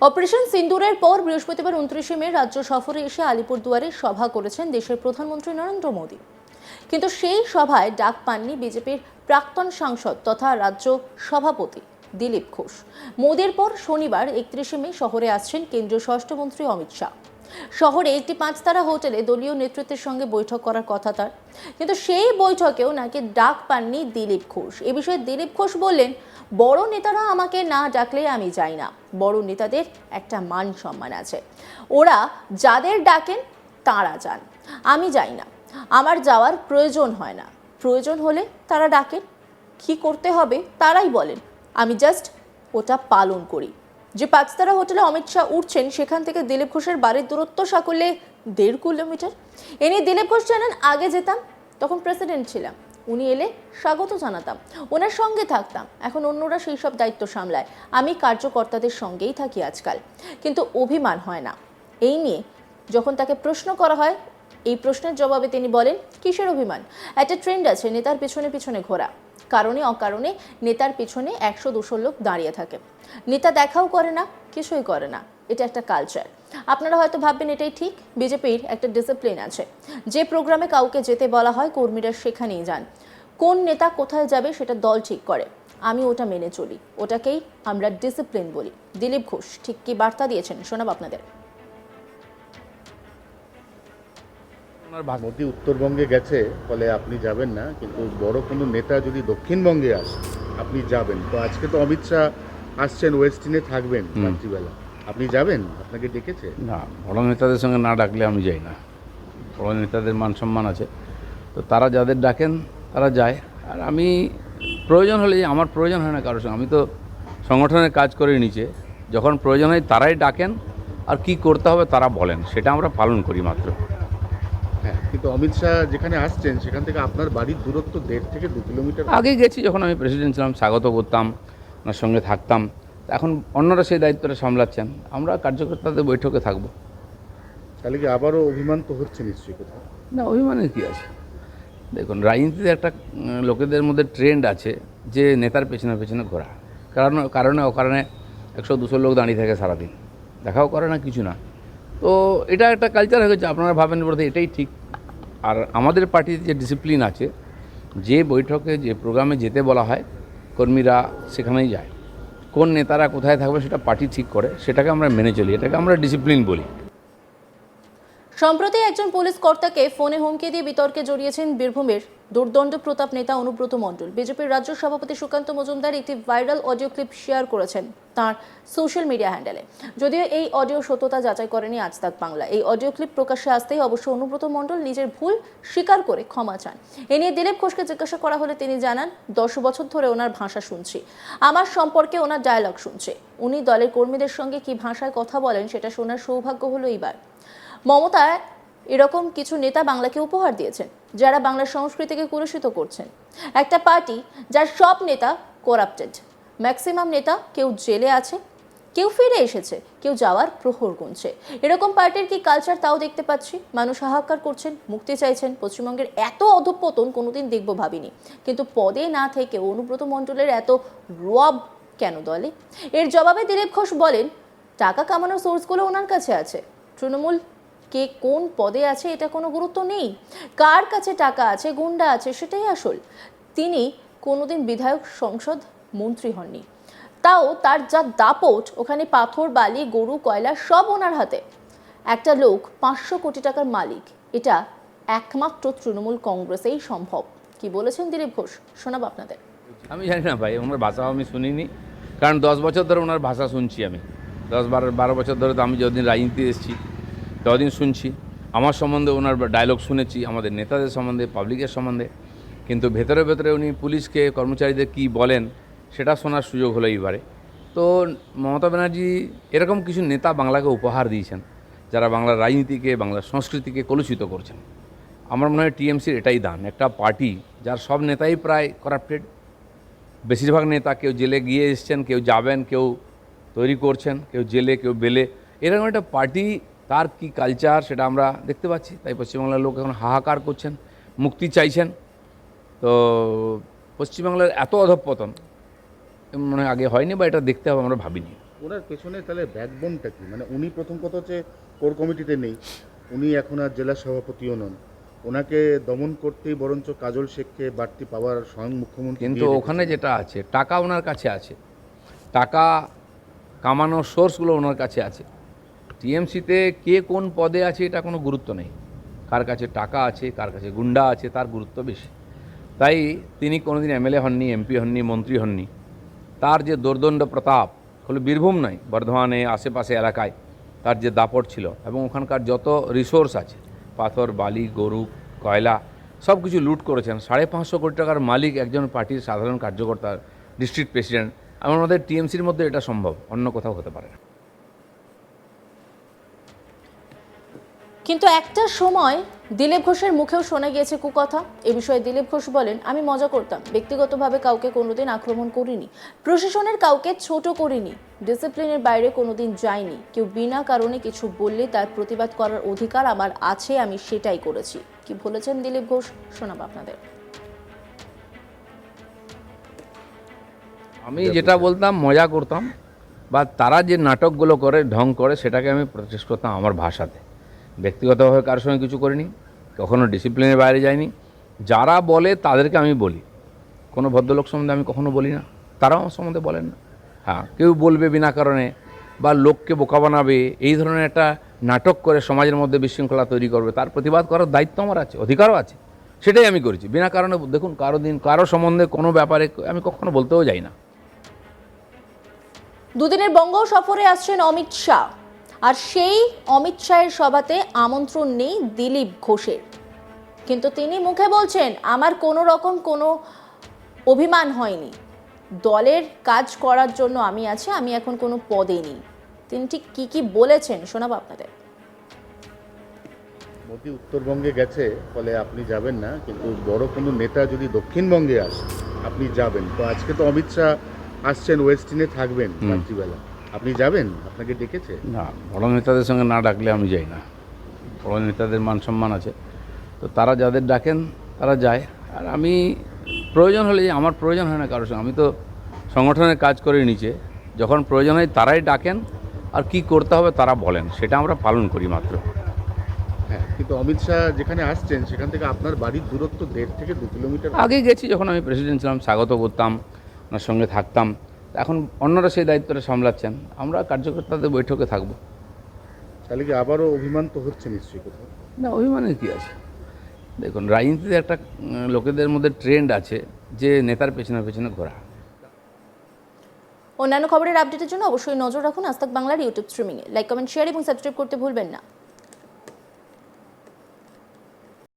Operation সিন্দুরের পর বৃহস্পতিবার উনত্রিশে মে রাজ্য সফরে এসে আলিপুরদুয়ারে সভা করেছেন দেশের প্রধানমন্ত্রী নরেন্দ্র মোদী। কিন্তু সেই সভায় ডাক পাননি বিজেপির প্রাক্তন সাংসদ তথা রাজ্য সভাপতি দিলীপ ঘোষ। মোদীর পর শনিবার একত্রিশে মে শহরে আসছেন কেন্দ্রীয় স্বরাষ্ট্রমন্ত্রী অমিত শাহ। শহরে একটি পাঁচতারা হোটেলে দলীয় নেতৃত্বের সঙ্গে বৈঠক করার কথা তার। কিন্তু সেই বৈঠকেও নাকি ডাক পাননি দিলীপ ঘোষ। এ বিষয়ে দিলীপ ঘোষ বললেন বড় নেতারা আমাকে না ডাকলে আমি যাই না। বড় নেতাদের একটা মান সম্মান আছে। ওরা যাদের ডাকেন, তারা যান। আমি যাই না। আমার যাওয়ার প্রয়োজন হয় না। প্রয়োজন হলে তারা ডাকেন। কি করতে হবে তারাই বলেন। আমি জাস্ট ওটা পালন করি। যে পাঁচতারা হোটেলে অমিত শাহ উঠছেন, সেখান থেকে দিলীপ ঘোষের বাড়ির দূরত্ব সাকলে দেড় কিলোমিটার। এ নিয়ে দিলীপ ঘোষ জানান, আগে যেতাম, তখন প্রেসিডেন্ট ছিলাম। উনি এলে স্বাগত জানাতাম। ওনার সঙ্গে থাকতাম। এখন অন্যরা সেই সব দায়িত্ব সামলায়। আমি কার্যকর্তাদের সঙ্গেই থাকি আজকাল। কিন্তু অভিমান হয় না। এই নিয়ে যখন তাকে প্রশ্ন করা হয়, এই প্রশ্নের জবাবে তিনি বলেন, কিসের অভিমান? একটা ট্রেন্ড আছে, নেতার পিছনে পিছনে ঘোরা। কারণে অকারণে নেতার পিছনে একশো দুশো লোক দাঁড়িয়ে থাকে। নেতা দেখাও করে না, কিছুই করে না। এটা একটা কালচার আপনারা হয়তো ভাববেন এটাই ঠিক বিজেপির একটা ডিসিপ্লিন আছে। যে প্রোগ্রামে কাউকে যেতে বলা হয় কর্মীরা সেখানেই যান। কোন নেতা কোথায় যাবে সেটা দল ঠিক করে। আমি ওটা মেনে চলি। ওটাকেই আমরা ডিসিপ্লিন বলি। দিলীপ ঘোষ ঠিক কি বার্তা দিয়েছেন? শোনাব আপনাদের। ওনার মোদী উত্তরবঙ্গে গেছে ফলে আপনি যাবেন না কিন্তু বড় কোনো নেতা যদি দক্ষিণবঙ্গে আসে আপনি যাবেন। তো আজকে তো অমিত শাহ আসছেন ওয়েস্টিনে থাকবেন রাত্রিবেলা। আপনি যাবেন? আপনাকে ডেকেছে? না বড় নেতাদের সঙ্গে না ডাকলে আমি যাই না। বড় নেতাদের মান সম্মান আছে। তো তারা যাদের ডাকেন তারা যায়। আর আমি প্রয়োজন হলে আমার প্রয়োজন হয় না কারোর সঙ্গে। আমি তো সংগঠনের কাজ করে নিচে। যখন প্রয়োজন হয় তারাই ডাকেন। আর কি করতে হবে তারা বলেন। সেটা আমরা পালন করি মাত্র। হ্যাঁ কিন্তু অমিত শাহ যেখানে আসছেন সেখান থেকে আপনার বাড়ির দূরত্ব দেড় থেকে দু কিলোমিটার আগে গেছি যখন আমি প্রেসিডেন্ট ছিলাম স্বাগত করতাম ওনার সঙ্গে থাকতাম। এখন অন্যরা সেই দায়িত্বটা সামলাচ্ছেন আমরা কার্যকর্তাদের বৈঠকে থাকব। তাহলে কি আবারও অভিমান তো হচ্ছে নিশ্চয়ই কোথাও? না অভিমানের কী আছে? দেখুন রাজনীতিতে একটা লোকেদের মধ্যে ট্রেন্ড আছে যে নেতার পেছনে পেছনে ঘোরা। কারণ কারণে অকারণে একশো দুশো লোক দাঁড়িয়ে থাকে সারাদিন। দেখাও করে না কিছু না। তো এটা একটা কালচার হয়ে গেছে আপনারা ভাবেন বলতে এটাই ঠিক। আর আমাদের পার্টির যে ডিসিপ্লিন আছে যে বৈঠকে যে প্রোগ্রামে যেতে বলা হয় কর্মীরা সেখানেই যায়। কোন নেতারা কোথায় থাকবে সেটা পার্টি ঠিক করে, সেটাকে আমরা মেনে চলি, এটাকে আমরা ডিসিপ্লিন বলি। সম্প্রতি একজন পুলিশ কর্তাকে ফোনে হুমকি দিয়ে বিতর্কে জড়িয়েছেন বীরভূমের দুর্দণ্ড প্রতাপ নেতা অনুব্রত মণ্ডল। বিজেপির রাজ্য সভাপতি সুকান্ত মজুমদার একটি ভাইরাল অডিও ক্লিপ শেয়ার করেছেন তার সোশ্যাল মিডিয়া হ্যান্ডেলে। যদিও এই অডিও সত্যতা যাচাই করেনি আজ তাক বাংলা। এই অডিও ক্লিপ প্রকাশ্যে আসতেই অবশ্য অনুব্রত মণ্ডল নিজের ভুল স্বীকার করে ক্ষমা চান। এ নিয়ে দিলীপ ঘোষকে জিজ্ঞাসা করা হলে তিনি জানান, দশ বছর ধরে ওনার ভাষা শুনছি। আমার সম্পর্কে ওনার ডায়লগ শুনছে। উনি দলের কর্মীদের সঙ্গে কি ভাষায় কথা বলেন সেটা শোনার সৌভাগ্য হলো এইবার। মমতা এরকম কিছু নেতা বাংলাকে উপহার দিয়েছেন। যারা বাংলার সংস্কৃতিকে কুরুষিত করছেন। একটা পার্টি যার সব নেতা করাপ্টেড ম্যাক্সিমাম নেতা কেউ জেলে আছে, কেউ ফিরে এসেছে, কেউ যাওয়ার প্রহর গুনছে। এরকম পার্টির কি কালচার তাও দেখতে পাচ্ছি? মানুষ হাহাকার করছেন, মুক্তি চাইছেন। পশ্চিমবঙ্গের এত অধঃপতন কোনোদিন দেখব ভাবিনি। কিন্তু পদে না থেকে অনুব্রত মণ্ডলের এত রব কেন দলে? এর জবাবে দিলীপ ঘোষ বলেন, টাকা কামানোর সোর্সগুলো ওনার কাছে আছে। তৃণমূল কে কোন পদে আছে এটা কোনো গুরুত্ব নেই। কার কাছে টাকা আছে, গুন্ডা আছে, সেটাই আসল। তিনি কোনোদিন বিধায়ক সংসদ মন্ত্রী হননি। তাও তার যা দাপট, ওখানে পাথর, বালি, গরু, কয়লা, সব ওনার হাতে। একটা লোক পাঁচশো কোটি টাকার মালিক, এটা একমাত্র তৃণমূল কংগ্রেসেই সম্ভব। কি বলেছেন দিলীপ ঘোষ? শোনাব আপনাদের। আমি জানি না ভাই, ওনার ভাষাও আমি শুনিনি। কারণ দশ বছর ধরে ওনার ভাষা শুনছি আমি। দশ বারো বারো বছর ধরে তো আমি যতদিন রাজনীতি এসেছি ততদিন শুনছি, আমার সম্বন্ধে ওনার ডায়লগ শুনেছি, আমাদের নেতাদের সম্বন্ধে পাবলিকের সম্বন্ধে, কিন্তু ভেতরে ভেতরে উনি পুলিশকে, কর্মচারীদের কি বলেন, সেটা শোনার সুযোগ হলো এইবারে। তো মমতা ব্যানার্জি এরকম কিছু নেতা বাংলাকে উপহার দিয়েছেন, যারা বাংলার রাজনীতিকে, বাংলার সংস্কৃতিকে কলুষিত করছেন। আমার মনে হয় টিএমসির এটাই দান, একটা পার্টি যার সব নেতাই প্রায় করাপ্টেড বেশিরভাগ নেতা কেউ জেলে গিয়ে এসছেন, কেউ যাবেন, কেউ তৈরি করছেন, কেউ জেলে, কেউ বেলে। এরকম একটা পার্টি তার কি কালচার সেটা আমরা দেখতে পাচ্ছি। তাই পশ্চিমবাংলার লোক এখন হাহাকার করছেন মুক্তি চাইছেন। তো পশ্চিমবাংলার এত অধঃপতন মনে আগে হয়নি বা এটা দেখতে হবে আমরা ভাবিনি। ওনার পেছনে তাহলে ব্যাকবোনটা কি? মানে উনি প্রথম কথা হচ্ছে কোর কমিটিতে নেই উনি এখন আর জেলা সভাপতিও নন। ওনাকে দমন করতেই বরঞ্চ কাজল শেখকে বাড়তি পাওয়ার স্বয়ং মুখ্যমন্ত্রী কিন্তু ওখানে যেটা আছে টাকা ওনার কাছে আছে। টাকা কামানোর সোর্সগুলো ওনার কাছে আছে। টিএমসিতে কে কোন পদে আছে এটা কোনো গুরুত্ব নেই। কার কাছে টাকা আছে, কার কাছে গুন্ডা আছে, তার গুরুত্ব বেশি। তাই তিনি কোনোদিন এমএলএ হননি, এমপি হননি, মন্ত্রী হননি। তার যে দোর্দণ্ড প্রতাপ, হলো বীরভূম নয়, বর্ধমানে, আশেপাশে এলাকায় তার যে দাপট ছিল এবং ওখানকার যত রিসোর্স আছে, পাথর, বালি, গরু, কয়লা, সব কিছু লুট করেছেন। সাড়ে পাঁচশো কোটি টাকার মালিক একজন পার্টির সাধারণ কার্যকর্তা ডিস্ট্রিক্ট প্রেসিডেন্ট মধ্যে টিএমসির মধ্যে এটা সম্ভব, অন্য কোথাও হতে পারে না। কিন্তু একটা সময় দিলীপ ঘোষের মুখেও শোনা গিয়েছে কুকথা। এ বিষয়ে দিলীপ ঘোষ বলেন, আমি মজা করতাম। ব্যক্তিগতভাবে কাউকে কোনোদিন আক্রমণ করিনি। প্রশাসনের কাউকে ছোট করিনি। ডিসিপ্লিনের বাইরে কোনোদিন যাইনি। কেউ বিনা কারণে কিছু বললে তার প্রতিবাদ করার অধিকার আমার আছে, আমি সেটাই করেছি। কি বলেছেন দিলীপ ঘোষ? শোনাবো আপনাদের। আমি যেটা বলতাম, মজা করতাম, বা তারা যে নাটকগুলো করে, ঢং করে, সেটাকে আমি প্রচেষ্ট করতাম আমার ভাষাতে। ব্যক্তিগতভাবে কারোর সঙ্গে কিছু করিনি, কখনো ডিসিপ্লিনের বাইরে যাইনি। যারা বলে তাদেরকে আমি বলি। কোনো ভদ্রলোক সম্বন্ধে আমি কখনো বলি না। তারাও আমার সম্বন্ধে বলেন না। হ্যাঁ কেউ বলবে বিনা কারণে বা লোককে বোকা বানাবে, এই ধরনের একটা নাটক করে সমাজের মধ্যে বিশৃঙ্খলা তৈরি করবে, তার প্রতিবাদ করার দায়িত্ব আমার আছে, অধিকারও আছে। সেটাই আমি করেছি। বিনা কারণে দেখুন, কারও দিন, কারও সম্বন্ধে কোনো ব্যাপারে আমি কখনো বলতেও যাই না। দুদিনের বঙ্গ সফরে আসছেন অমিত শাহ। আর সেই অমিত শাহের সভাতে আমন্ত্রণ নেই দিলীপ ঘোষের। কিন্তু তিনি মুখে বলছেন আমার কোনো রকম কোনো অভিমান হয়নি। দলের কাজ করার জন্য আমি আছি আমি এখন কোনো পদে নেই। তিনি ঠিক কী কী বলেছেন শোনাবো আপনাদের। মোদি উত্তরবঙ্গে গেছে ফলে আপনি যাবেন না কিন্তু বড় কোনো নেতা যদি দক্ষিণবঙ্গে আসে আপনি যাবেন। তো আজকে তো অমিত শাহ আসছেন ওয়েস্টিনে থাকবেন রাত্রিবেলা। আপনি যাবেন? আপনাকে ডেকেছে? না বড় নেতাদের সঙ্গে না ডাকলে আমি যাই না। বড় নেতাদের মান সম্মান আছে। তো তারা যাদের ডাকেন তারা যায়। আর আমি প্রয়োজন হলে আমার প্রয়োজন হয় না কারোর সঙ্গে। আমি তো সংগঠনের কাজ করে নিচে। যখন প্রয়োজন হয় তারাই ডাকেন। আর কি করতে হবে তারা বলেন। সেটা আমরা পালন করি মাত্র। হ্যাঁ কিন্তু অমিত শাহ যেখানে আসছেন সেখান থেকে আপনার বাড়ির দূরত্ব দেড় থেকে দু কিলোমিটার। আগে গেছি যখন আমি প্রেসিডেন্ট ছিলাম স্বাগত করতাম ওনার সঙ্গে থাকতাম। এখন অন্যরা সেই দায়িত্বটা সামলাচ্ছেন। আমরা কার্যকর্তাদের বৈঠকে থাকব। তাহলে কি আবারও অভিমান তো হচ্ছে নিশ্চয়ই কোথাও? না অভিমানের কী আছে? দেখুন রাজনীতিতে একটা লোকেদের মধ্যে ট্রেন্ড আছে যে নেতার পেছনে পেছনে ঘোরা। অন্যান্য খবরের আপডেটের জন্য অবশ্যই নজর রাখুন আস্তাক বাংলার ইউটিউব স্ট্রিমিংয়ে লাইক কমেন্ট শেয়ার এবং সাবস্ক্রাইব করতে ভুলবেন না।